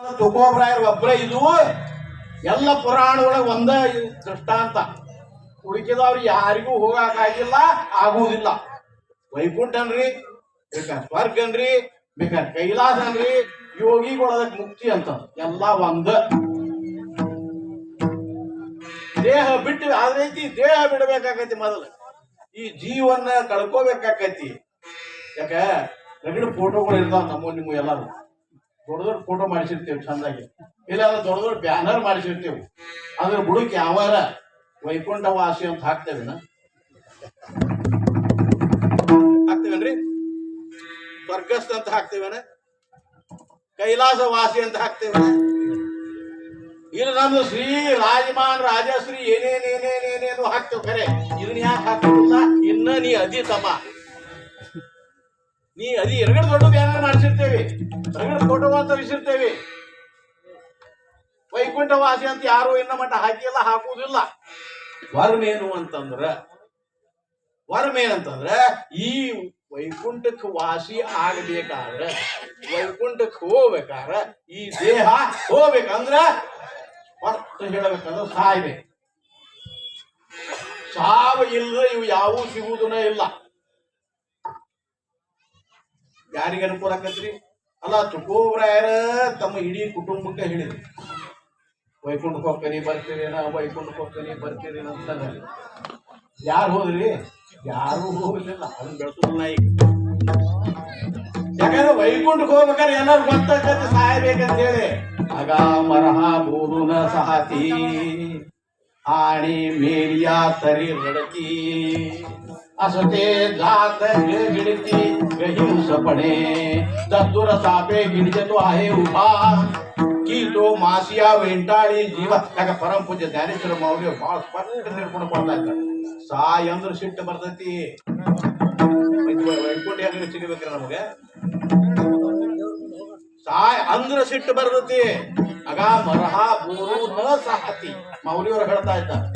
ತುಕೋಬ್ರಾಯರ್ ಒಬ್ರೇ ಇದು ಎಲ್ಲ ಪುರಾಣದೊಳಗೆ ಒಂದ ದೃಷ್ಟಾಂತ. ಉಳಿಕಿದವ್ರು ಯಾರಿಗೂ ಹೋಗಕ್ಕಾಗಿಲ್ಲ ಆಗುವುದಿಲ್ಲ. ವೈಕುಂಠ ಅನ್ರಿ ಸ್ವರ್ಗ ಅನ್ರಿ ಬೇಕಾದ್ರೆ ಕೈಲಾಸ ಅನ್ರಿ ಯೋಗಿಗಳದಕ್ ಮುಕ್ತಿ ಅಂತ ಎಲ್ಲ ಒಂದ. ದೇಹ ಬಿಟ್ಟು ಅದೈತಿ ದೇಹ ಬಿಡಬೇಕಾಕತಿ ಮೊದಲು. ಈ ಜೀವನ ಕಳ್ಕೋಬೇಕಾಕೈತಿ ಯಾಕ? ರಗಡ ಫೋಟೋಗಳು ಇರ್ತಾವ ನಮ್ಮ ನಿಮ್ಗೆ ಎಲ್ಲಾರು. ದೊಡ್ಡ ದೊಡ್ಡ ಫೋಟೋ ಮಾಡಿಸಿರ್ತೇವೆ, ಚಂದಾಗಿ. ಇಲ್ಲ ಅಂದ್ರೆ ದೊಡ್ಡ ದೊಡ್ಡ ಬ್ಯಾನರ್ ಮಾಡಿಸಿರ್ತೇವೆ. ಅದ್ರ ಬುಡಕ್ಕೆ ಯಾವಾರ ವೈಕುಂಠ ವಾಸಿ ಅಂತ ಹಾಕ್ತೇವೆ ಹಾಕ್ತೇವೇನ್ರಿ? ಸ್ವರ್ಗಸ್ಥ ಅಂತ ಹಾಕ್ತೇವೇನ? ಕೈಲಾಸ ವಾಸಿ ಅಂತ ಹಾಕ್ತೇವೆ ಇಲ್ಲ ನಮ್ದು ಶ್ರೀ ರಾಜಮಾನ್ ರಾಜಶ್ರೀ ಏನೇನೇನೇನೇನೇನು ಹಾಕ್ತೇವೆ ಖರೆ. ಇದನ್ನ ಯಾಕೆ ಹಾಕ್ತಿಲ್ಲ ಇನ್ನ ನೀ ಅಧಿತಮ. ನೀ ಅದಿ ಎರಗಡೆ ದೊಡ್ಡ ಬ್ಯಾನರ್ ಮಾಡಿಸಿರ್ತೇವೆ. ಎರಗಡೆ ಫೋಟೋ ಅಂತ ಇಸಿರ್ತೇವೆ. ವೈಕುಂಠ ವಾಸಿ ಅಂತ ಯಾರು ಇನ್ನ ಮಟ್ಟ ಹಾಕಿಲ್ಲ, ಹಾಕುವುದಿಲ್ಲ. ವರ್ಮೇನು ಅಂತಂದ್ರ ವರ್ಮೇನಂತಂದ್ರ ಈ ವೈಕುಂಠಕ್ಕೆ ವಾಸಿ ಆಗಬೇಕಾದ್ರ, ವೈಕುಂಠಕ್ಕೆ ಹೋಗ್ಬೇಕಾದ್ರ ಈ ದೇಹ ಹೋಗ್ಬೇಕಂದ್ರ ಫಸ್ಟ್ ಹೇಳಬೇಕಂದ್ರ ಸಾಯ್ಬೇಕು. ಸಾವ ಇಲ್ಲ ಇವು ಯಾವೂ ಸಿಗುವುದನ್ನ ಇಲ್ಲ. ಯಾರಿಗೆ ಅನುಕೂಲ ಆಕತ್ರಿ? ಅಲ್ಲ, ತುಕೋಬ್ರಾಯರ ತಮ್ಮ ಇಡೀ ಕುಟುಂಬಕ್ಕೆ ಹೇಳಿದ್ರು. ವೈಕುಂಠಕ್ಕೆ ಹೋಗ್ತೀನಿ ಬರ್ತೀರೇನ ವೈಕುಂಠಕ್ಕೆ ಹೋಗ್ತೀನಿ ಬರ್ತೀರಿ ಅಂತ ಯಾರು ಹೋದ್ರಿ? ಯಾರು ಹೋಗ್ಲಿಲ್ಲ. ಅದನ್ನ ಬೆಳೆಸೋದಿಲ್ಲ ಈಗ. ಯಾಕಂದ್ರೆ ವೈಕುಂಠಕ್ಕೆ ಹೋಗ್ಬೇಕಾದ್ರೆ ಎಲ್ಲರೂ ಗೊತ್ತಾಗತ್ತೆ ಸಾಯಬೇಕಂತ ಹೇಳಿ ಅಗ ಮರಹ ಭೂರುನ ಸಹತಿ, ಆಣಿ ಮೇಲಿಯ ಸರಿ ರಡತಿ असते जात गिळती गहिंसपणे चतुर सापे गिडजतो आहे उभा की तो मासिया वेंटाळी ಜೀವ ಯಾಕ ಪರಮ ಪೂಜ್ಯ ಜ್ಞಾನೇಶ್ವರ ಮೌಲ್ಯ ಬಹಳ ಸ್ಪಷ್ಟ ನಿರ್ಪಣ ಕೊಡ್ತಾ ಇದ್ದಾರೆ ಸಾಯ್ ಅಂದ್ರೆ ಸಿಟ್ಟು ಬರ್ತೈತಿ ವೈಕುಂಠ ಹೆಂಗ ಸಿಗಬೇಕ್ರಿ ನಮಗೆ ಸಾಯ್ ಅಂದ್ರ ಸಿಟ್ಟು ಬರ್ತೈತಿ ಆಗ ಮರಹ ಬೋರು ನ ಸಹತಿ ಮೌಲಿಯವರು ಹೇಳ್ತಾ ಇದ್ದಾರೆ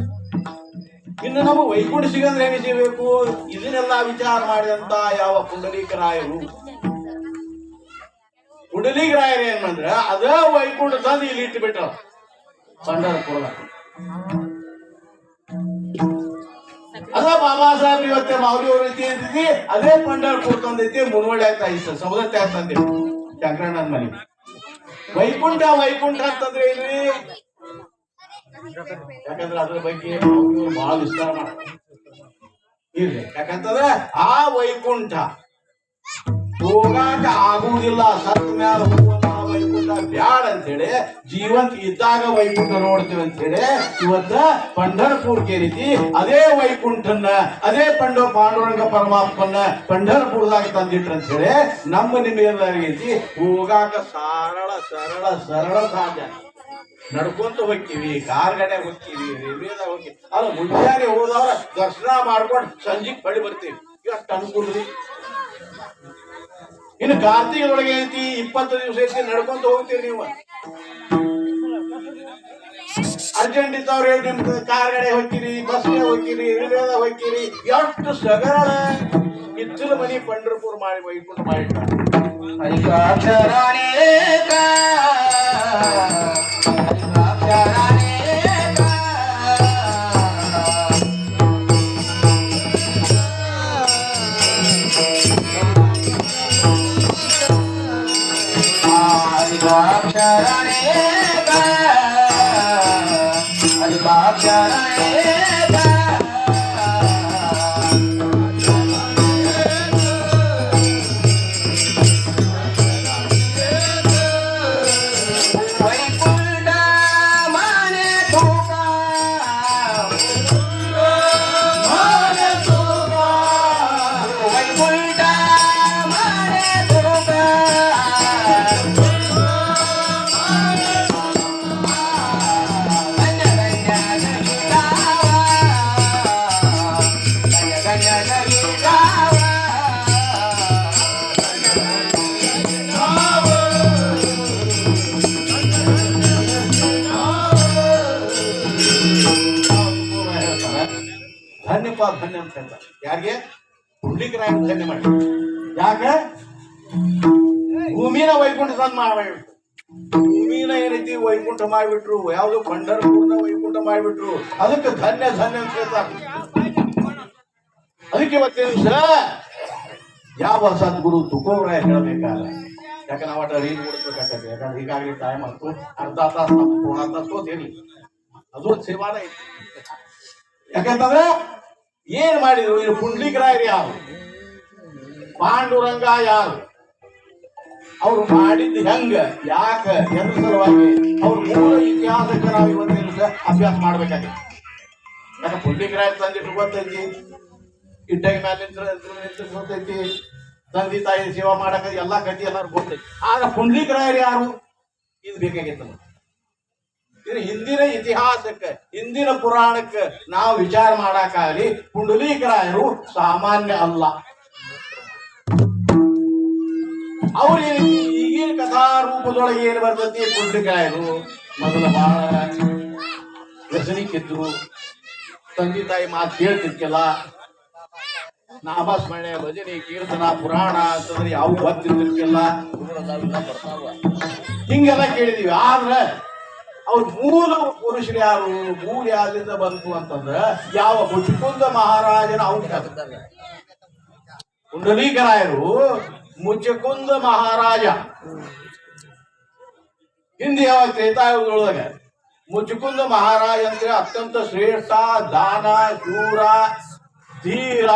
ಇನ್ನು ನಮ್ಮ ವೈಕುಂಠ ಸಿಗಂದ್ರೆ ಹೆಂಗೆ ಸಿಗಬೇಕು ಇದನ್ನೆಲ್ಲ ವಿಚಾರ ಮಾಡಿದಂತ ಯಾವ ಪುಂಡಲೀಕರಾಯರು? ಪುಂಡಲೀಕರಾಯರು ಏನಂದ್ರ ಅದ ವೈಕುಂಠ ತಂದು ಇಲ್ಲಿ ಇಟ್ಟು ಬಿಟ್ಟ ಪಂಡರಪುರದಾಗ ಅದ ಬಾಬಾ ಸಾಹೇಬ್ ಇವತ್ತೆ ಮಾವಲಿ ಅವ್ರ ರೀತಿ ಅಂತಿದ್ವಿ ಅದೇ ಪಂಡರಪುರ ತಂದೈತಿ, ಮುನ್ವಳ್ಳಿ ಆಗ್ತಾ ಸಮುದ್ರ ಸೌದತ್ತಿ ತಂದೆ. ಶಂಕರಣ್ಣನ ಮನೆ. ವೈಕುಂಠ ವೈಕುಂಠ ಅಂತಂದ್ರೆ ಏನ್ರಿ? ಯಾಕಂದ್ರೆ ಅದ್ರ ಬಗ್ಗೆ ಬಹಳ ವಿಸ್ತಾರ ಇರ್ಲಿ. ಯಾಕಂತಂದ್ರೆ ಆ ವೈಕುಂಠ ಹೋಗಾಕ ಆಗುವುದಿಲ್ಲ. ಸತ್ ಮ್ಯಾಲ ಹೋಗುವಂತ ವೈಕುಂಠ ಬ್ಯಾಡ ಅಂತೇಳಿ ಜೀವಂತ ಇದ್ದಾಗ ವೈಕುಂಠ ನೋಡ್ತೀವಿ ಅಂತೇಳಿ ಇವತ್ತ ಪಂಢರ್ಪುರ್ ಕೇರಿತಿ ಅದೇ ವೈಕುಂಠನ್ನ, ಅದೇ ಪಂಡ ಪಾಂಡುರಂಗ ಪರಮಾತ್ಮನ್ನ ಪಂಢರ್ಪುರದಾಗ ತಂದಿಟ್ರ ಅಂತ ಹೇಳಿ ನಮ್ಮ ನಿಮ್ಮೆಲ್ಲರಿಗೆ ಹೋಗಾಕ ಸರಳ ಸರಳ ಸರಳ ಸಾಧ್ಯ. ನಡ್ಕೊಂತ ಹೋಗ್ತೀವಿ ಕಾರ್ ಗಾಡ್ಯಾಗ ಹೋಗ್ತೀವಿ ರೈಲ್ವೆದಾಗ ಹೋಗ್ತೀವಿ. ಅಲ್ಲ, ಮುಂಜಾನೆ ಹೋದವ್ರ ದರ್ಶನ ಮಾಡ್ಕೊಂಡು ಸಂಜೆಗೆ ಬಳಿ ಬರ್ತೀವಿ. ಎಷ್ಟು ಅನುಕೂಲ ಇನ್ನು ಕಾರ್ತಿಕದೊಳಗೆ ಐತಿ, ಇಪ್ಪತ್ತು ದಿವಸ ಐತಿ, ನಡ್ಕೊಂತ ಹೋಗ್ತೀರಿ ನೀವು. ಅರ್ಜೆಂಟ್ ಇದ್ದವ್ರು ಹೇಳಿ ನಿಮ್ದು ಕಾರ್ ಗಾಡಿ ಹೋಗ್ತೀರಿ ಬಸ್ಗೆ ಹೋಗ್ತೀರಿ ರೈಲ್ವೆದಾಗ ಹೋಗ್ತೀರಿ. ಎಷ್ಟು ಸಗರಳ ಇಚ್ಚಲ ಮನಿ ಪಂಡರ್ಪುರ್ ಮಾಡಿ, ವೈಕುಂಠ ಮಾಡಿಟ್ಟ ಅಂತ ಹೇಳ್ತಾರೆ ಯಾರಿಗೆ? ಹುಡ್ಲಿಗರಾಯ ಧನ್ಯ ಮಾಡಿ. ಯಾಕೆ ಭೂಮಿನ ವೈಕುಂಠ ತಂದ್ ಮಾಡಿ ಭೂಮಿ ಏನೈತಿ ವೈಕುಂಠ ಮಾಡಿಬಿಟ್ರು ಯಾವುದು ಪಂಢರಪುರನ ವೈಕುಂಠ ಮಾಡಿಬಿಟ್ರು. ಅದಕ್ಕೆ ಧನ್ಯ ಧನ್ಯ ಅಂತ ಹೇಳ್ತಾರೆ ಅದಕ್ಕೆ ಇವತ್ತಿನ ದಿವಸ ಯಾವ ಸದ್ಗುರು ತುಕೋರಾಯ ಹೇಳಬೇಕಾದ್ರೆ? ಯಾಕೆ ನಾವು ಅಟ ರೀಲ್ ಓಡಿಸ್ಬೇಕಾಗ್ತದೆ ಯಾಕಂದ್ರೆ ಈಗಾಗಲೇ ಟೈಮ್ ಆಯ್ತು. ಅರ್ಧ ತಾಸು ಪೂರ್ಣ ತಾಸು ಇರಲಿ ಅದು ಒಂದು ಸೇವಾನ ಐತಿ ಯಾಕಂತಂದ್ರೆ ಏನ್ ಮಾಡಿದ್ರು? ಇದು ಪುಂಡ್ಲಿಕರಾಯರು ಯಾರು? ಪಾಂಡುರಂಗ ಯಾರು? ಅವ್ರು ಮಾಡಿದ್ದು ಹೆಂಗ? ಯಾಕ? ಎದ್ರ ಸಲುವಾಗಿ ಅವ್ರ ಮೂಲ ಇತಿಹಾಸಕ್ಕೆ ನಾವು ಇವತ್ತಿನ ಅಭ್ಯಾಸ ಮಾಡ್ಬೇಕಾಗಿತ್ತು. ಯಾಕೆ ಪುಂಡ್ಲಿಕರಾಯರು ತಂದಿಟ್ಟು ಗೊತ್ತೈತಿ? ಇಟ್ಟಾಗಿ ಮೇಲೆ ಗೊತ್ತೈತಿ ತಂದೆ ತಾಯಿ ಸೇವಾ ಮಾಡಕ ಎಲ್ಲಾ ಕಟ್ಟಿ ಎಲ್ಲಾರು ಗೊತ್ತೈತಿ. ಆಗ ಪುಂಡ್ಲಿಕರಾಯರು ಯಾರು? ಇದು ಬೇಕಾಗಿತ್ತು ಇದು ಹಿಂದಿನ ಇತಿಹಾಸಕ್ಕೆ, ಹಿಂದಿನ ಪುರಾಣಕ್ಕೆ ನಾವು ವಿಚಾರ ಮಾಡಕ್ಕಾಗಲಿ, ಪುಂಡಲೀಕರಾಯರು ಸಾಮಾನ್ಯ ಅಲ್ಲ. ಅವ್ರು ಈಗಿನ ಕಥಾ ರೂಪದೊಳಗೆ ಏನು ಬರ್ತೈತಿ ಪುಂಡಲೀಕರಾಯರು? ಮೊದಲು ಬಹಳ ವ್ಯಸನಿಕ್ಕಿದ್ರು. ತಂದೆ ತಾಯಿ ಮಾತು ಕೇಳ್ತಿರ್ಕಿಲ್ಲ ನಾಮಸ್ಮರಣೆ, ಭಜನೆ, ಕೀರ್ತನ, ಪುರಾಣ ಅಂತಂದ್ರೆ ಯಾವ ಗೊತ್ತಿರ್ತಿರ್ಕಿಲ್ಲ ಹಿಂಗೆಲ್ಲ ಕೇಳಿದೀವಿ. ಆದ್ರೆ ಅವ್ರ ಮೂಲ ಪುರುಷರು ಯಾರು? ಮೂಲ ಯಾವ್ದಿಂದ ಬಂತು ಅಂತಂದ್ರ ಯಾವ ಮುಚುಕುಂದ ಮಹಾರಾಜನ ಅವ್ರ ಕುಂಡಲೀಕರಾಯರು ಮುಚುಕುಂದ ಮಹಾರಾಜ. ಹಿಂದೆ ಯಾವ ತ್ರೇತಾಯುಗದೊಳಗ? ಮುಚುಕುಂದ ಮಹಾರಾಜ ಅಂದ್ರೆ ಅತ್ಯಂತ ಶ್ರೇಷ್ಠ, ದಾನ ಶೂರ ಧೀರ,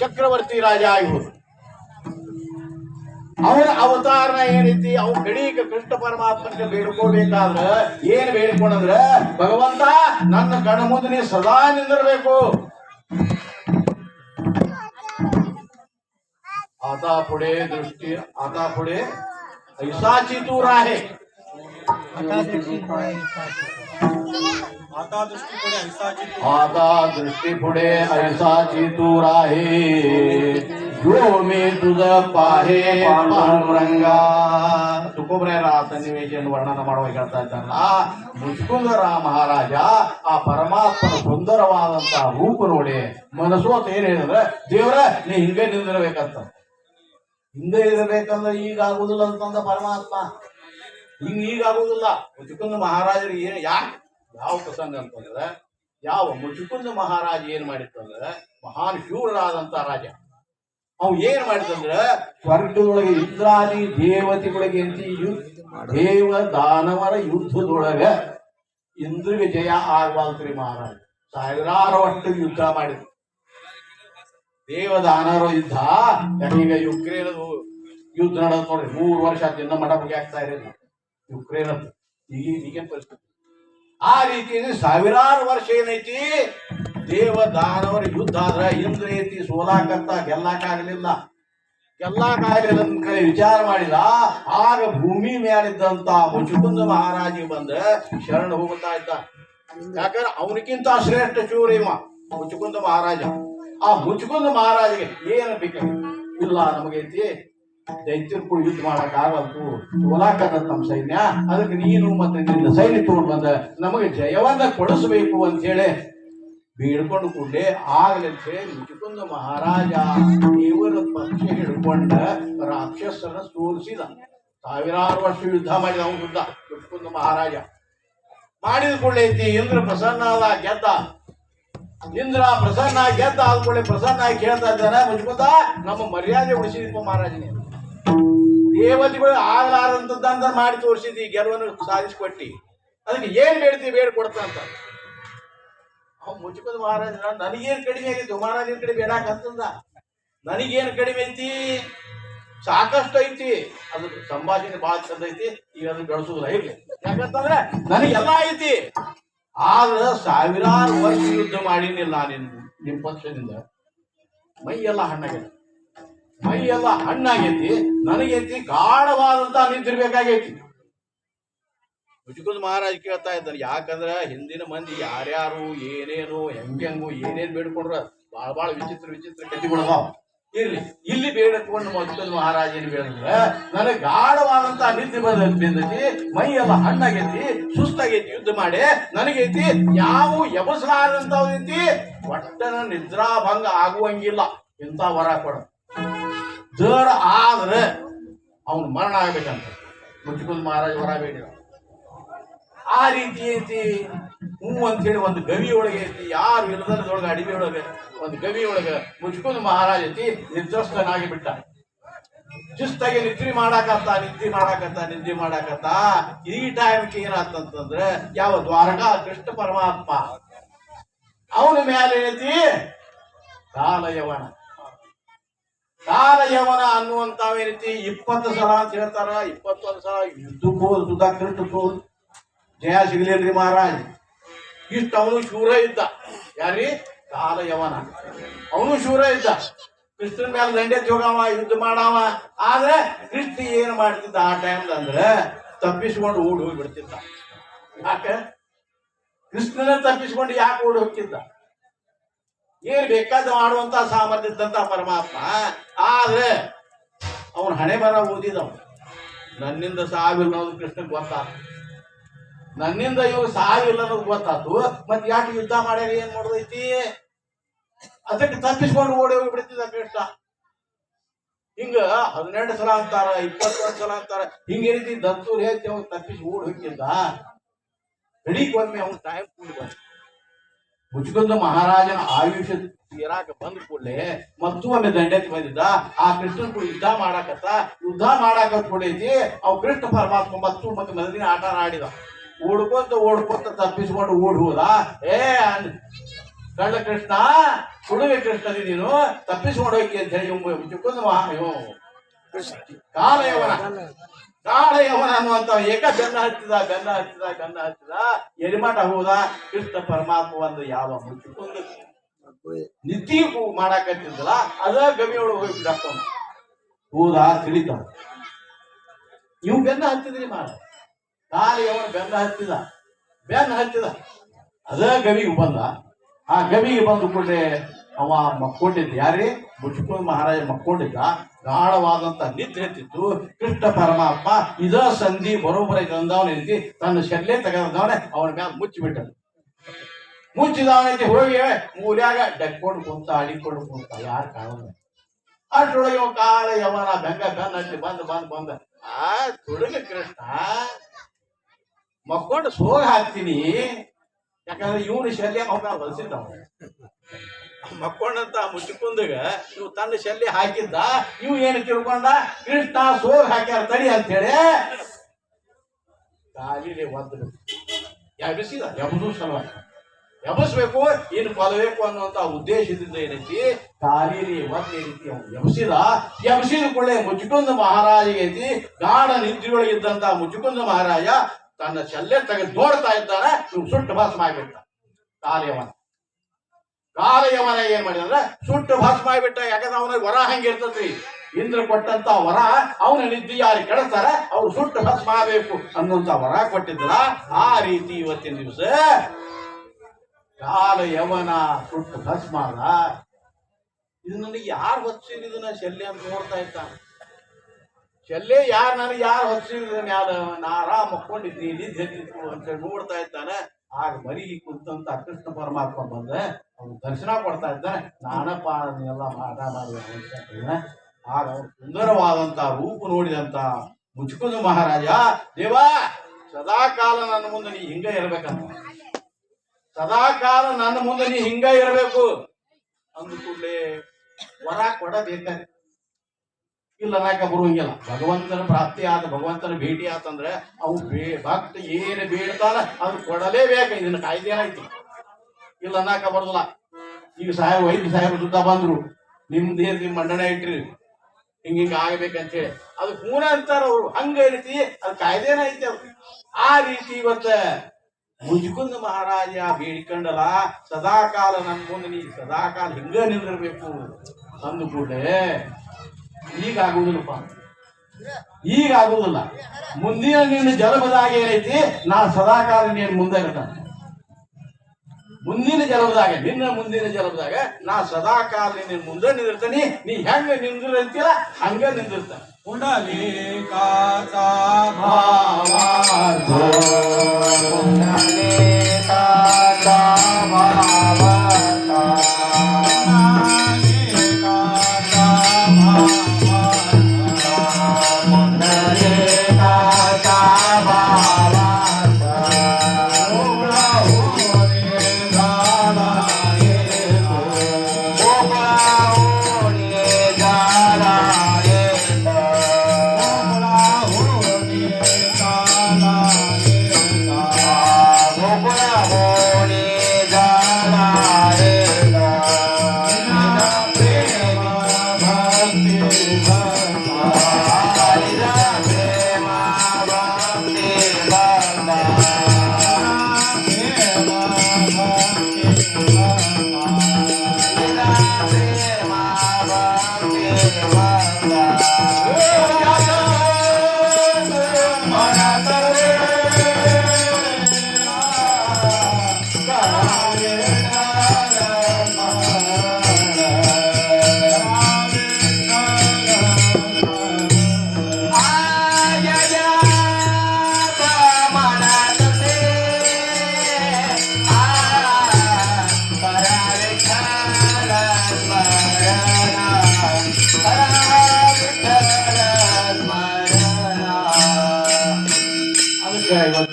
ಚಕ್ರವರ್ತಿ ರಾಜ ಆಗಿದ್ರು ಅವರ ಅವತಾರನ ಏನೈತಿ ಅವ್ ಕಡೀಕ ಕೃಷ್ಣ ಪರಮಾತ್ಮಕ್ಕೆ ಬೇಡ್ಕೋಬೇಕಾದ್ರ ಏನ್ ಬೇಡ್ಕೊಂಡ್ರ ಭಗವಂತ ನನ್ನ ಕಣ್ಣ ಮುಂದೆ ನೀ ಸದಾ ನಿಂದಿರ್ಬೇಕು आता पुढे दृष्टी आता पुढे ऐसाची तूर आहे आता दृष्टी पुढे हंसाची तू आता दृष्टी पुढे ऐसाची तूर आहे ಗೋಮೆ ತುದ ಪಾಹೆ ಪಾಂಡುರಂಗ. ಸುಕುಬ್ರರ ಸನ್ನಿವೇಶಿಯನ್ನು ವರ್ಣನ ಮಾಡುವಾಗ ಹೇಳ್ತಾ ಇದ್ದಾರಲ್ಲ. ಮುಸ್ಕುಂದರ ಮಹಾರಾಜ ಆ ಪರಮಾತ್ಮನ ಸುಂದರವಾದಂತಹ ರೂಪ ನೋಡಿ ಮನಸ್ಸು ಅಂತ ಏನ್ ಹೇಳಿದ್ರೆ ದೇವ್ರ ನೀ ಹಿಂದೆ ನಿಂದಿರಬೇಕಂತ. ಹಿಂದೆ ಇರಬೇಕಂದ್ರೆ ಈಗ ಆಗುದಿಲ್ಲ ಅಂತಂದ ಪರಮಾತ್ಮ. ಹಿಂಗ ಈಗ ಆಗುದಿಲ್ಲ ಮುಚುಕುಂದ ಮಹಾರಾಜರು ಏನು ಯಾಕೆ ಯಾವ ಪ್ರಸಂಗ ಅಂತಂದ್ರೆ ಯಾವ ಮುಚುಕುಂದ ಮಹಾರಾಜ ಏನ್ ಮಾಡಿತ್ತು ಅಂದ್ರೆ ಮಹಾನ್ ಶೂರರಾದಂತಹ ರಾಜ. ಅವ್ ಏನ್ ಮಾಡಿದಂದ್ರ ಸ್ವರ್ಗದೊಳಗೆ ಇಂದ್ರಾದಿ ದೇವತೆಗಳಿಗೆ ಅಂತ ದೇವ ದಾನವರ ಯುದ್ಧದೊಳಗ ಇಂದ್ರಿಗೆ ಜಯ ಆಗ್ವಾಲ್ತ್ರಿ ಮಹಾರಾಜ. ಸಾವಿರಾರು ಅಷ್ಟು ಯುದ್ಧ ಮಾಡಿದ್ರು. ದೇವ ದಾನವರ ಯುದ್ಧ ಈಗ ಯುಕ್ರೇನ್ ಯುದ್ಧ ನಡೆದ್ ನೋಡ್ರಿ, ಮೂರು ವರ್ಷ ಮಠ ಮಡ ಆಗ್ತಾ ಇರಲಿಲ್ಲ. ಯುಕ್ರೇನ್ ಈಗ ಪರಿಸ್ಥಿತಿ? ಆ ರೀತಿಯಲ್ಲಿ ಸಾವಿರಾರು ವರ್ಷ ಏನೈತಿ? ದೇವ ದಾನವರ ಯುದ್ಧ ಆದ್ರೆ ಇಂದ್ರ ಐತಿ ಸೋಲಾಕಂತ ಗೆಲ್ಲಾಕಾಗಲಿಲ್ಲ ಗೆಲ್ಲಾಕಾಗಲಿಲ್ಲ ಅಂತ ಕಡೆ ವಿಚಾರ ಮಾಡಿದ ಆಗ ಭೂಮಿ ಮೇಲಿದ್ದಂತ ಮುಚುಕುಂದ ಮಹಾರಾಜ ಬಂದ ಶರಣ ಹೋಗುತ್ತಾ ಇದ್ದ. ಯಾಕಂದ್ರೆ ಅವನಿಗಿಂತ ಶ್ರೇಷ್ಠ ಶೂರ ಇವ ಮುಚುಕುಂದ ಮಹಾರಾಜ. ಆ ಮುಚುಕುಂದ ಮಹಾರಾಜಿಗೆ ಏನು ಬೇಕು? ಇಲ್ಲ ನಮಗೈತಿ ದೈತ್ಯರು ಕೂಡ ಯುದ್ಧ ಮಾಡಕ್ ಆಗಲ್ತು. ಸೋಲಾಕತ್ತ ನಮ್ಮ ಸೈನ್ಯ. ಅದಕ್ಕೆ ನೀನು ಮತ್ತೆ ನಿನ್ನ ಸೈನ್ಯ ತಗೊಂಡು ಬಂದ. ನಮಗೆ ಜಯವನ್ನ ಕೊಡಿಸಬೇಕು ಅಂತ ಹೇಳಿ ಬೇಡ್ಕೊಂಡು ಕೂಡಲೇ ಆಗಲಂತೆ ಅಂತ ಹೇಳಿ ಮಹಾರಾಜ ದೇವರ ಪಕ್ಷ ಹಿಡ್ಕೊಂಡ ರಾಕ್ಷಸನ ಸೋಲಿಸಿದ ಸಾವಿರಾರು ವರ್ಷ ಯುದ್ಧ ಮಾಡಿದ ಅವನು ಯುದ್ಧ ಮುಚ್ಚಿಕೊಂಡು ಮಹಾರಾಜ. ಮಾಡಿದ ಕೂಡಲೇ ಇಂದ್ರ ಪ್ರಸನ್ನ ಆದ, ಗೆದ್ದ. ಇಂದ್ರ ಪ್ರಸನ್ನ ಗೆದ್ದ ಆದ ಕೂಡಲೇ ಪ್ರಸನ್ನ ಆಗಿ ಕೇಳ್ತಾ ಇದ್ದಾನೆ ಮುಚ್ಕುಂದ ನಮ್ಮ ಮರ್ಯಾದೆ ಉಳಿಸಿದಪ್ಪ ಮಹಾರಾಜನೇ ದೇವತೆಗಳು ಆಗಲಾರಂತದ್ದಂತ ಮಾಡಿ ತೋರಿಸಿದ್ದಿ, ಗೆಲುವನ್ನು ಸಾಧಿಸಿಕೊಟ್ಟಿ. ಅದಕ್ಕೆ ಏನ್ ಬೇಡ್ತಿ ಬೇಡ ಕೊಡ್ತಂತ ಅವ್ ಮುಚ್ಕದ ಮಹಾರಾಜ ನನಗೇನು ಕಡಿಮೆ ಆಗಿತ್ತು ಮಹಾರಾಜನ ಕಡೆ ಬೇಡಾಕ ಅಂತಂದ? ನನಗೇನ್ ಕಡಿಮೆ ಐತಿ? ಸಾಕಷ್ಟು ಐತಿ. ಅದು ಸಂಭಾಷಣೆ ಬಹಳ ಚಂದ ಐತಿ. ಈಗ ಅದನ್ನ ಗಳಿಸೋದಿಲ್ಲ ಇರ್ಲಿ. ಯಾಕಂತಂದ್ರೆ ನನಗೆಲ್ಲ ಐತಿ. ಆದ್ರ ಸಾವಿರಾರು ವರ್ಷ ಯುದ್ಧ ಮಾಡಿನಿಲ್ಲ ನಿನ್, ನಿಮ್ ಪಕ್ಷದಿಂದ. ಮೈ ಎಲ್ಲ ಹಣ್ಣಾಗೈತಿ. ಮೈ ಎಲ್ಲ ಹಣ್ಣಾಗೈತಿ. ನನಗೈತಿ ಗಾಢವಾದಂತ ನಿಂತಿರ್ಬೇಕಾಗೈತಿ ಮುಜುಕುಂದ ಮಹಾರಾಜ್ ಕೇಳ್ತಾ ಇದ್ದಾನೆ ಯಾಕಂದ್ರೆ ಹಿಂದಿನ ಮಂದಿ ಯಾರ್ಯಾರು, ಏನೇನು ಹೆಂಗೆಂಗು ಏನೇನು ಬೇಡ್ಕೊಂಡ್ರ ಭಾಳ ಭಾಳ ವಿಚಿತ್ರ ವಿಚಿತ್ರ ಕತಿಗಳದಾವ ಇರ್ಲಿ, ಇಲ್ಲಿ ಬೇಡಕೊಂಡು ಮಧುಕುಂದ ಮಹಾರಾಜ ಏನ್ ಬೇಡಂದ್ರ ನನಗೆ ಗಾಢವಾದಂತ ನಿದ್ದೆ ಬಂದ ಬಿದ್ದೈತಿ ಮೈ ಎಲ್ಲ ಹಣ್ಣಾಗೈತಿ, ಸುಸ್ತಾಗೈತಿ, ಯುದ್ಧ ಮಾಡಿ, ನನಗೈತಿ ಯಾವ ಎಬಸಲಾದಂತೈತಿ ಒಟ್ಟನ ನಿದ್ರಾಭಂಗ ಆಗುವಂಗಿಲ್ಲ, ಇಂಥ ವರ ಕೊಡ. ಜರ ಆದ್ರೆ ಅವನು ಮರಣ ಆಗ್ಬೇಕಂತ. ಮುಚ್ಚುಕುಂದ ಮಹಾರಾಜ್ ವರ ಬೇಡಿದ. ಆ ರೀತಿ ಐತಿ. ಹ್ಞೂ ಅಂತೇಳಿ ಒಂದು ಗವಿ ಒಳಗೆ ಐತಿ. ಯಾರು ಇಲ್ಲದೊಳಗೆ ಅಡಿಗೆ ಒಳಗೆ, ಒಂದು ಗವಿ ಒಳಗೆ ಮುಚ್ಕುಂದ ಮಹಾರಾಜ ಐತಿ ನಿರ್ದಸ್ತನಾಗಿ ಬಿಟ್ಟ. ಶಿಸ್ತಾಗಿ ನಿದ್ರಿ ಮಾಡಾಕತ್ತ ನಿದ್ರಿ ಮಾಡಾಕತ್ತ ನಿದ್ರಿ ಮಾಡಾಕತ್ತ. ಈ ಟೈಮ್ಗೆ ಏನಾತಂತಂದ್ರೆ, ಯಾವ ದ್ವಾರಕಾ ಕೃಷ್ಣ ಪರಮಾತ್ಮ. ಅವನ ಮೇಲೆ ಏನೈತಿ ಕಾಲಯವನ. ಕಾಲಯವನ ಅನ್ನುವಂತಾವೇನೈತಿ ಇಪ್ಪತ್ತು ಸಲ ಅಂತ ಹೇಳ್ತಾರ. ಇಪ್ಪತ್ತೊಂದು ಸಲ ಯುದ್ಧಕ್ಕೂ ಸುಧಾ ಕೃಷ್ಣಕ್ಕೂ ಜಯ ಸಿಗಲೇನ್ರಿ ಮಹಾರಾಜ್. ಇಷ್ಟು ಅವನು ಶೂರ ಇದ್ದ. ಯಾರಿ ಕಾಲ ಯವನ. ಅವನು ಶೂರ ಇದ್ದ. ಕೃಷ್ಣನ ಮೇಲೆ ದಂಡೆ ಹೋಗವ ಯುದ್ಧ ಮಾಡವ. ಆದ್ರೆ ಕೃಷ್ಣ ಏನ್ ಮಾಡ್ತಿದ್ದ ಆ ಟೈಮ್ ಅಂದ್ರೆ ತಪ್ಪಿಸ್ಕೊಂಡು ಓಡಿ ಹೋಗ್ಬಿಡ್ತಿದ್ದ. ಯಾಕೆ? ಕೃಷ್ಣನ ತಪ್ಪಿಸ್ಕೊಂಡು ಯಾಕೆ ಓಡಿ ಹೋಗ್ತಿದ್ದ? ಏನ್ ಬೇಕಾದ ಮಾಡುವಂತ ಸಾಮರ್ಥ್ಯ ಇದ್ದಂತ ಪರಮಾತ್ಮ. ಆದ್ರೆ ಅವನ ಹಣೆ ಬರ ಓದಿದವ ನನ್ನಿಂದ ಸಾವಿರ ಕೃಷ್ಣ ಗೊತ್ತಾಗ್ತದೆ ನನ್ನಿಂದ ಇವ್ ಸಾವಿಲ್ಲ ಅನ್ನೋದು ಗೊತ್ತಾತು ಮತ್ ಯಾಕೆ ಯುದ್ಧ ಮಾಡ್ಯಾರ, ಏನ್ ಮಾಡೋದೈತಿ? ಅದಕ್ಕೆ ತಪ್ಪಿಸ್ಕೊಂಡು ಓಡಿ ಹೋಗಿ ಬಿಡ್ತಿದ್ದ ಹಿಂಗ ಹದಿನೆಂಟು ಸಲ ಅಂತಾರ, ಇಪ್ಪತ್ತೊಂದು ಸಲ ಅಂತಾರ, ಹಿಂಗ ರೀತಿ ದತ್ತೂರ್ ಹೇಳ್ತಿ ಅವ್ನು ತಪ್ಪಿಸಿ ಓಡಿ ಹೋಗಿದ್ದ ಒಮ್ಮೆ ಅವ್ನ ಟೈಮ್ ಕೂಡಿ ಬಂದ. ಮಹಾರಾಜನ ಆಯುಷ್ಯ ತೀರಾಕ ಬಂದ ಕೂಡಲೇ ಮತ್ತೊಮ್ಮೆ ದಂಡೆತ್ತಿ ಬಂದಿದ್ದ. ಆ ಕೃಷ್ಣನ್ ಕೂಡ ಯುದ್ಧ ಮಾಡಾಕತ್ತ. ಯುದ್ಧ ಮಾಡಾಕತ್ ಕೂಡೈತಿ, ಅವ್ ಕೃಷ್ಣ ಪರಮಾತ್ಮ ಮತ್ತು ಮತ್ತೆ ಮೊದಲಿನ ಆಟ ಆಡಿದ ಓಡ್ಕೊಂತ ಓಡ್ಕೊಂತ ತಪ್ಪಿಸ್ಕೊಂಡು ಓಡ್ ಹೋದ? ಏ ಕಳ್ಳ ಕೃಷ್ಣ, ಹುಡುಗ ಕೃಷ್ಣದಿ ನೀನು, ತಪ್ಪಿಸ್ಕೊಂಡು ಅಂತ ಹೇಳಿ ಇವ ಕಾಲಯವನ ಕಾಳಯವನ. ಅನ್ನುವಂತ ಏಕ ಬೆನ್ನ ಹಚ್ಚಿದ ಬೆನ್ನ ಹಚ್ಚಿದ ಬೆನ್ನ ಹಚ್ಚಿದ ಎರಿಮಠ ಹೋದ? ಕೃಷ್ಣ ಪರಮಾತ್ಮ ಒಂದು ಯಾವ ಮುಚ್ಚಿಕೊಂಡು ನಿತಿ ಮಾಡಾಕತ್ತಿದ್ದಲ್ಲ, ಅದ ಗಮಿಯೊಳಗೆ ಹೋಗಿ ಹೋದ ತಿಳಿತ ನೀವು ಬೆನ್ನ ಹತ್ತಿದ್ರಿ ಮಾಡ ಕಾಳಿಯವನ ಬೆನ್ನ ಹತ್ತಿದ ಬೆನ್ನ ಹತ್ತಿದ. ಅದ ಗವಿಗೆ ಬಂದ. ಆ ಗವಿಗೆ ಬಂದು ಕೂಡಲೇ ಅವ ಮಕ್ಕೊಂಡಿದ್ದ ಯಾರೇ? ಮುಚ್ಕೊಂಡ್ ಮಹಾರಾಜ ಮಕ್ಕೊಂಡಿದ್ದ. ಗಾಢವಾದಂತ ನಿದ್ರೆ ಹತ್ತಿತ್ತು ಕೃಷ್ಣ ಪರಮಾತ್ಮ ಇದ ಸಂಧಿ ಬರೋಬ್ಬರ ಇದ್ದಿ ತನ್ನ ಶಲ್ಲೆ ತೆಗೆದವನೆ ಅವನ ಮ್ಯಾಲ ಮುಚ್ಚಿಬಿಟ್ಟ ಮುಚ್ಚಿದವನೈತಿ ಹೋಗಿ ಮೂಲ್ಯಾಗ ಡಕ್ಕೊಂಡು ಕುಂತ, ಅಡಿಕೊಂಡು ಕುಂತ, ಯಾರು ಕಾಣಲ್ಲ ಅಷ್ಟೊಳಗೆ ಕಾಳ ಕಾಲ ಯವನ ಬೆಂಗ ಬೆನ್ನ ಬಂದ್ ಬಂದ್ ಬಂದ, ಆ ತುಡುಗ ಕೃಷ್ಣ ಮಕ್ಕೊಂಡು ಸೋಗ ಹಾಕ್ತೀನಿ. ಯಾಕಂದ್ರೆ ಇವನು ಶಲ್ಯ ಅವನ ಹೊಲಿಸಿದ್ದವ ಮಕ್ಕೊಂಡಂತ ಮುಚ್ಚಿಕೊಂಡಾಗ ಇವು ತನ್ನ ಶಲ್ಯ ಹಾಕಿದ್ದ ಇವು ಏನು ತಿಳ್ಕೊಂಡ? ಕೃಷ್ಣ ಸೋಗ ಹಾಕ್ಯಾರ ತಡಿ ಅಂತೇಳಿ ಕಾಲಿಲಿ ಒದ್ದು ಎಬ್ಬಿಸಿದ? ಎಬಸು ಸಲುವಾಗಿ. ಎಬಸ್ಬೇಕು ಇನ್ನು ಕೊಲ್ಲಬೇಕು ಅನ್ನುವಂತ ಉದ್ದೇಶದಿಂದ ಏನೈತಿ? ಕಾಲಿಲಿ ಒದ್ದು ಏನೈತಿ ಅವನು ಎಬಸಿದ ಎಬಸಿದ ಕೂಡಲೇ ಮುಚ್ಚಿಕೊಂಡ ಮಹಾರಾಜಿಗೆ ಐತಿ ಗಾಢ ನಿದ್ರೆಯೊಳಗಿದ್ದಂತ ಮುಚ್ಚಿಕೊಂಡ ಮಹಾರಾಜ ತನ್ನ ಶಲ್ಯ ತೆಗೆದು ನೋಡ್ತಾ ಇದ್ದಾನೆ ಇವ್ ಸುಟ್ಟು ಭಸ್ಮ ಆಗಿಬಿಟ್ಟ. ಕಾಲಯವನ ಕಾಲಯವನ ಏನ್ ಮಾಡಿದ ಅಂದ್ರೆ, ಸುಟ್ಟು ಭಸ್ಮ ಆಗಿಬಿಟ್ಟ, ಯಾಕಂದ್ರೆ ಅವನ ವರ ಹೆಂಗಿರ್ತದ್ರಿ ಇಂದ್ರ ಕೊಟ್ಟಂತ ವರ, ಅವನ ನಿದ್ದೆ ಯಾರು ಕೆಡಿಸ್ತಾರೆ, ಅವ್ರು ಸುಟ್ಟು ಭಸ್ಮ ಆಗಬೇಕು ಅನ್ನುವಂತ ವರ ಕೊಟ್ಟಿದ್ರ. ಆ ರೀತಿ ಇವತ್ತಿನ ದಿವಸ ಕಾಲ ಯವನ ಸುಟ್ಟು ಭಸ್ಮ ಅದ ಇದು ನನಗೆ ಯಾರು ಹೊಚ್ಚಿರಿ ಇದನ್ನ ಶಲ್ಯ ಅಂತ ನೋಡ್ತಾ ಇದ್ದಾನೆ ಶಲ್ಯ ಯಾರು ನನಗೆ ಯಾರು ಹೊಚ್ಚಿರಿದ ಯಾರು ನಾ ಆರಾಮ್ ಮಕ್ಕೊಂಡಿದ್ದಿ ನಿದ್ದೆ ಅಂತ ಅಂತೇಳಿ ನೋಡ್ತಾ ಇದ್ದಾನೆ. ಆಗ ಮರಿಗೆ ಕುಂತಂತ ಕೃಷ್ಣ ಪರಮಾತ್ಮ ಬಂದ ಅವ್ನು ದರ್ಶನ ಕೊಡ್ತಾ ಇದ್ದಾನೆ. ನಾನಪ್ಪ ಎಲ್ಲ ಮಾಟ ಮಾಡಿ ಆಗ ಅವ್ರು ಸುಂದರವಾದಂತ ರೂಪ ನೋಡಿದಂತ ಮುಚ್ಕುಂದ ಮಹಾರಾಜ, ದೇವಾ ಸದಾ ಕಾಲ ನನ್ನ ಮುಂದೆ ನೀ ಹಿಂಗ ಇರ್ಬೇಕಂತ. ಸದಾಕಾಲ ನನ್ನ ಮುಂದೆ ನೀ ಹಿಂಗ ಇರಬೇಕು. ಅಂದ ಕೂಡಲೇ ವರ ಕೊಡಬೇಕ ಇಲ್ಲ ನಾಕ ಬರುವಂಗಿಲ್ಲ. ಭಗವಂತನ ಪ್ರಾಪ್ತಿ ಆದ, ಭಗವಂತನ ಭೇಟಿ ಆತಂದ್ರೆ ಅವು ಬೇ, ಭಕ್ತ ಏನು ಬೀಳ್ತಾನ ಅದು ಕೊಡಲೇಬೇಕು, ಇದನ್ನ ಕಾಯ್ದೆ ಐತಿ ಇಲ್ಲ ನಾಕ ಬರೋದಿಲ್ಲ. ಈಗ ಸಾಹೇಬ್, ವೈದ್ಯ ಸಾಹೇಬ್ ಸುತ್ತ ಬಂದ್ರು, ನಿಮ್ದೇ ಏನ್ ನಿಮ್ ಮಂಡನೆ ಇಟ್ರಿ ಹಿಂಗ ಹಿಂಗ ಆಗ್ಬೇಕಂತ ಹೇಳಿ ಅದು ಪೂನ ಅಂತಾರ ಅವ್ರು. ಹಂಗ ರೀತಿ ಅದು ಕಾಯ್ದೆ ಐತಿ ಅವ್ರು. ಆ ರೀತಿ ಇವತ್ತ ಮುಜುಕುಂದ ಮಹಾರಾಜ ಬೇಡಿಕೊಂಡಲ್ಲ ಸದಾಕಾಲ ನನ್ನ ಮುಂದೆ ನೀ ಸದಾಕಾಲ ಹಿಂಗ ನಿಂದಿರ್ಬೇಕು. ಅಂದು ಈಗ ಆಗುವುದಿಲ್ಲಪ್ಪ. ಈಗ ಆಗುವುದಿಲ್ಲ. ಮುಂದಿನ ನಿನ್ನ ಜನ್ಮದಾಗ ಏನೈತಿ? ನಾ ಸದಾಕಾಲ ನೀನು ಮುಂದೆ ಇರ್ತಾನೆ. ಮುಂದಿನ ಜಲಬದಾಗ ನಿನ್ನ ಮುಂದಿನ ಜಲಬದಾಗ ನಾ ಸದಾಕಾಲ ನಿನ್ನ ಮುಂದೆ ನಿಂದಿರ್ತಾನೆ. ನೀ ಹೆಂಗ ನಿಂದಿರಂತೀರ ಹಂಗ ನಿಂದಿರ್ತಾನೆ. ಕುಂಡಲಿ ಕಾತಾ ಭಾವ.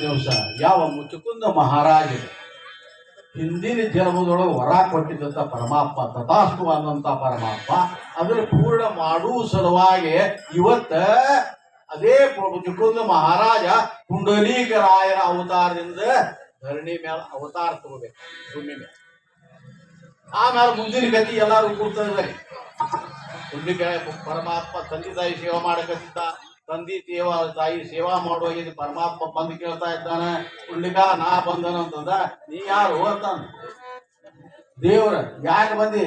ದಿವಸ. ಯಾವ ಮುಚುಕುಂದ ಮಹಾರಾಜ ಹಿಂದಿನ ಜನ್ಮದೊಳಗೆ ವರ ಕೊಟ್ಟಿದ್ದಂಥ ಪರಮಾತ್ಮ ತಥಾಸ್ತು ಪರಮಾತ್ಮ, ಅದನ್ನು ಪೂರ್ಣ ಮಾಡುವ ಸಲುವಾಗಿ ಇವತ್ತ ಅದೇ ಮುಚುಕುಂದ ಮಹಾರಾಜ ಪುಂಡಲೀಕ ರಾಯರ ಅವತಾರದಿಂದ ಧರಣಿ ಮೇಲೆ ಅವತಾರ ತಗೋಬೇಕು, ಭೂಮಿ ಮೇಲೆ ಆಮೇಲೆ ಮುಂದಿನ ಗತಿ ಎಲ್ಲಾರು ಕೂಡ್ತಾರೆ ಪುಂಡಿಕ ಪರಮಾತ್ಮ ತಂದೆ ತಾಯಿ ಸೇವಾ ಮಾಡಕತ್ತಿದ್ದ ತಂದಿ ದೇವ ತಾಯಿ ಸೇವಾ ಮಾಡುವ ಇದು ಪರಮಾತ್ಮ ಬಂದು ಕೇಳ್ತಾ ಇದ್ದಾನೆ. ಹುಡ್ಲಿಕ ನಾ ಬಂದನು ಅಂತಂದ ನೀ ಯಾರು ಅಂತಾನ ದೇವ್ರ ಯಾಕೆ ಬಂದಿ?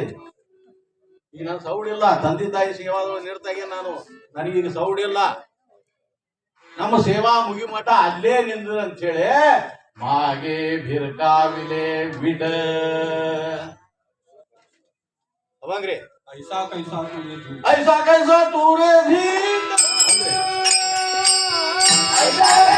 ಈಗ ನಾನು ಸೌಡಿಲ್ಲ ತಂದೆ ತಾಯಿ ಸೇವಾ ನಿಡ್ತಾಗೆ ನಾನು. ನನಗೀಗ ಸೌಡಿಲ್ಲ ನಮ್ಮ ಸೇವಾ ಮುಗಿ ಮಠ ಅಲ್ಲೇ ನಿಂದು ಅಂತೇಳಿ ಮಾಗೆ ಬಿರ್ಕಾವಿಲೆ ಬಿಡ. ಅವಂಗ್ರಿ. ಐಸಾ ಕೈಸಾ ಐಸಾ ಕೈಸಾ ತೂರೇ ಧೀ Amen.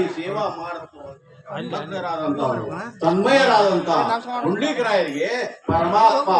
ತಾಯಿ ಸೇವಾ ಮಾಡ್ತಾರ ತನ್ಮಯರಾದಂತವ್ರು ತನ್ಮಯರಾದಂತ ಹುಂಡಿಕರಾಯರಿಗೆ ಪರಮಾತ್ಮ